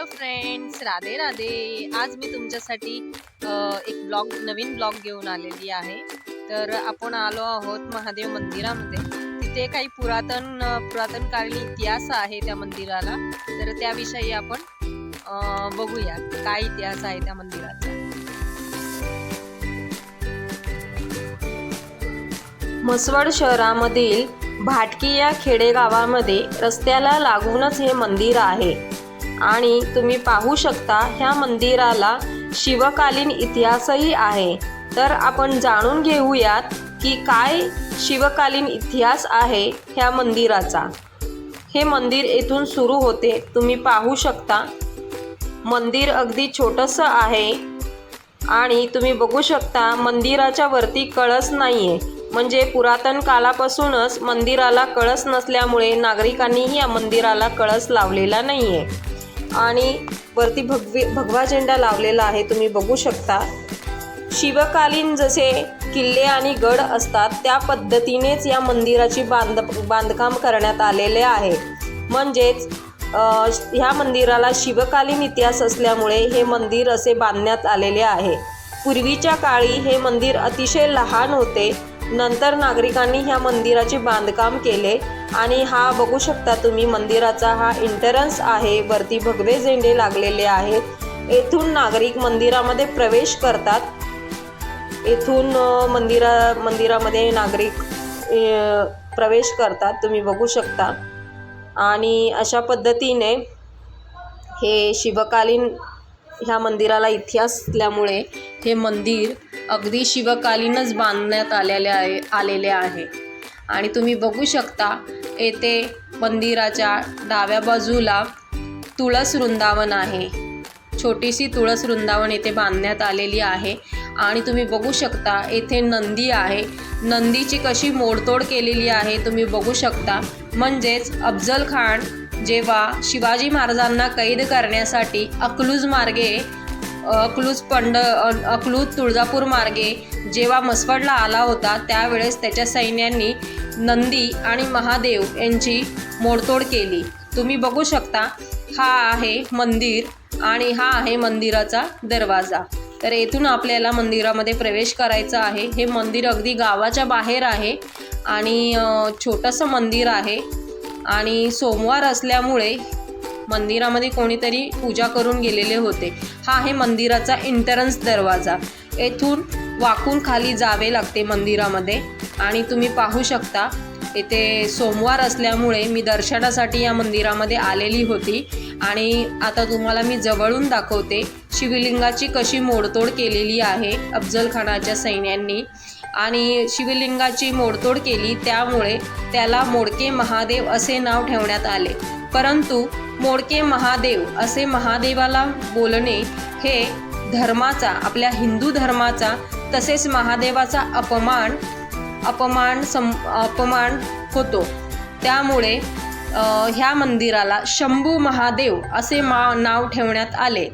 Hello friends Radhe Radhe. आज मी तुमच्यासाठी एक ब्लॉग नवीन ब्लॉग घेऊन आलेली आहे. तर आपण आलो आहोत महादेव मंदिरामध्ये. तिथे काही पुरातन पुरातनकालीन पुरातन इतिहास आहे त्या मंदिराला. तर त्याविषयी आपण बघूया काय इतिहास आहे त्या मंदिराचा. म्हसवड शहरामधील भाटकी या खेडेगावामध्ये रस्त्याला लागूनच हे मंदिर आहे. आणि तुम्ही पाहू शकता ह्या मंदिराला शिवकालीन इतिहासही आहे. तर आपण जाणून घेऊयात की काय शिवकालीन इतिहास आहे ह्या मंदिराचा. हे मंदिर येथून सुरू होते. तुम्ही पाहू शकता. मंदिर अगदी छोटंसं आहे. आणि तुम्ही बघू शकता मंदिराच्या वरती कळस नाही आहे म्हणजे पुरातन कालापासूनच मंदिराला कळस नसल्यामुळे नागरिकांनीही या मंदिराला कळस लावलेला नाही आहे आणि वरती भगवी भगवा झेंडा लावलेला आहे तुम्ही बघू शकता. शिवकालीन जसे किल्ले आणि गड असतात त्या पद्धतीनेच या मंदिराची बांध बांधकाम करण्यात आलेले आहे. म्हणजेच ह्या मंदिराला शिवकालीन इतिहास असल्यामुळे हे मंदिर असे बांधण्यात आलेले आहे. पूर्वीच्या काळी हे मंदिर अतिशय लहान होते नंतर नागरिकांनी ह्या मंदिराचे बांधकाम केले. आणि हा बघू शकता तुम्ही मंदिराचा हा इंटरन्स आहे. वरती भगवे झेंडे लागलेले आहेत. येथून नागरिक मंदिरामध्ये प्रवेश करतात. येथून मंदिरा मंदिरामध्ये नागरिक प्रवेश करतात. तुम्ही बघू शकता. आणि अशा पद्धतीने हे शिवकालीन ह्या मंदिराला इतिहास असल्यामुळे हे मंदिर अगदी शिवकालीनच बांधण्यात आलेले आहे आलेले आहे. आणि तुम्ही बघू शकता येथे मंदिराच्या डाव्या बाजूला तुळस वृंदावन आहे. छोटीशी तुळस वृंदावन येथे बांधण्यात आलेली आहे. आणि तुम्ही बघू शकता येथे नंदी आहे. नंदीची कशी मोडतोड केलेली आहे तुम्ही बघू शकता. म्हणजेच अफजल खान जेव्हा शिवाजी महाराजांना कैद करण्यासाठी अकलूज मार्गे अकलूज पंड अकलूज तुळजापूर मार्गे जेव्हा मसवडला आला होता त्यावेळेस त्याच्या सैन्यांनी नंदी आणि महादेव यांची मोडतोड केली. तुम्ही बघू शकता हा आहे मंदिर आणि हा आहे मंदिराचा दरवाजा. तर येथून आपल्याला मंदिरामध्ये प्रवेश करायचा आहे. हे मंदिर अगदी गावाच्या बाहेर आहे आणि छोटंसं मंदिर आहे. आणि सोमवार असल्यामुळे मंदिरामध्ये कोणीतरी पूजा करून गेलेले होते. हा आहे मंदिराचा एंटरन्स दरवाजा. येथून वाकून खाली जावे लागते मंदिरामध्ये. आणि तुम्ही पाहू शकता येथे सोमवार असल्यामुळे मी दर्शनासाठी या मंदिरामध्ये आलेली होती. आणि आता तुम्हाला मी जवळून दाखवते शिवलिंगाची कशी मोडतोड केलेली आहे अफजलखानाच्या सैन्यांनी. आणि शिवलिंगाची मोडतोड केली त्यामुळे त्याला मोडके महादेव असे नाव ठेवण्यात आले. परंतु मोडके महादेव असे महादेवाला बोलणे हे धर्माचा आपल्या हिंदू धर्माचा तसेच महादेवाचा अपमान अपमान सम अपमान होतो. त्यामुळे ह्या मंदिराला शंभू महादेव असे मा नाव ठेवण्यात आले.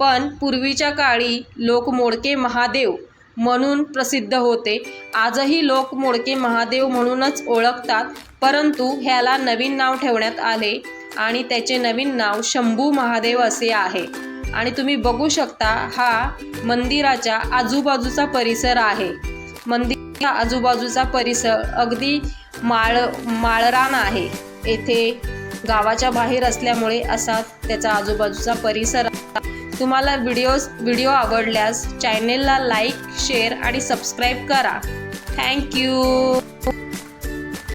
पण पूर्वीच्या काळी लोक मोडके महादेव म्हणून प्रसिद्ध होते. आजही लोक मोडके महादेव म्हणूनच ओळखतात परंतु ह्याला नवीन नाव ठेवण्यात आले. आणि त्याचे नवीन नाव शंभू महादेव असे आहे. आणि तुम्ही बघू शकता हा मंदिराच्या आजूबाजूचा परिसर आहे. मंदिराच्या आजूबाजूचा परिसर अगदी माळ माळरान आहे. येथे गावाच्या बाहेर असल्यामुळे असा त्याचा आजूबाजूचा परिसर तुम्हाला व्हिडिओज व्हिडिओ आवडल्यास चॅनेलला लाईक शेअर आणि सबस्क्राईब करा. Thank you